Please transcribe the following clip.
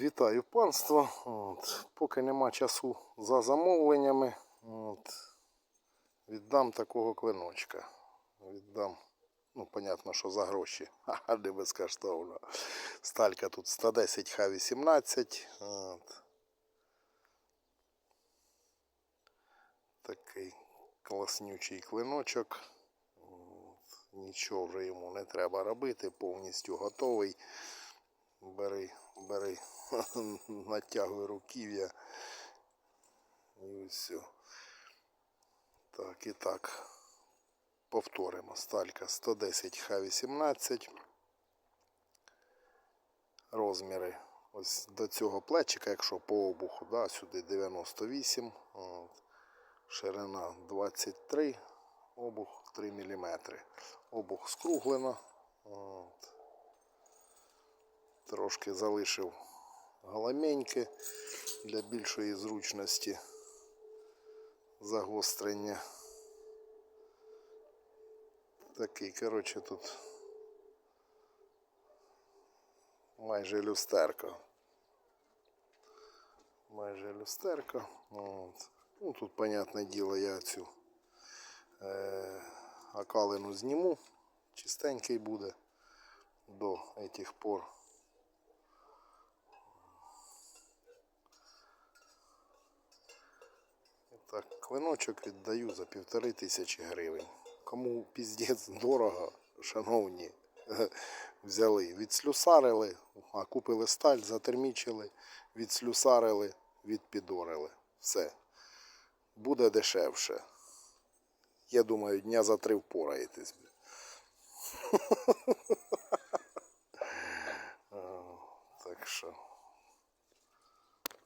Вітаю панство. От, поки нема часу за замовленнями, от, віддам такого клиночка. Віддам, ну, понятно, що за гроші. Ха-ха, не безкоштовно. Сталька тут 110 Х18. От. Такий класнючий клиночок. От. Нічого вже йому не треба робити, повністю готовий. Бери, бери, натягуй руків'я. І все. Так, і так. Повторимо. Сталька 110 Х18. Розміри. Ось до цього плечика, якщо по обуху, да, сюди 98. От. Ширина 23, обух 3 мм. Обух скруглено. От. Трошки залишив галаменьки для більшої зручності загострення. Такий, коротше, тут майже люстерка. Майже люстерка. От. Ну, тут, понятне діло, я цю е, окалину зніму. Чистенький буде до этих пор. Так, клиночок віддаю за півтори тисячі гривень. Кому піздець дорого, шановні, взяли, відслюсарили, а купили сталь, затермічили, відслюсарили, відпідорили. Все. Буде дешевше. Я думаю, дня за три впораєтесь. Так що.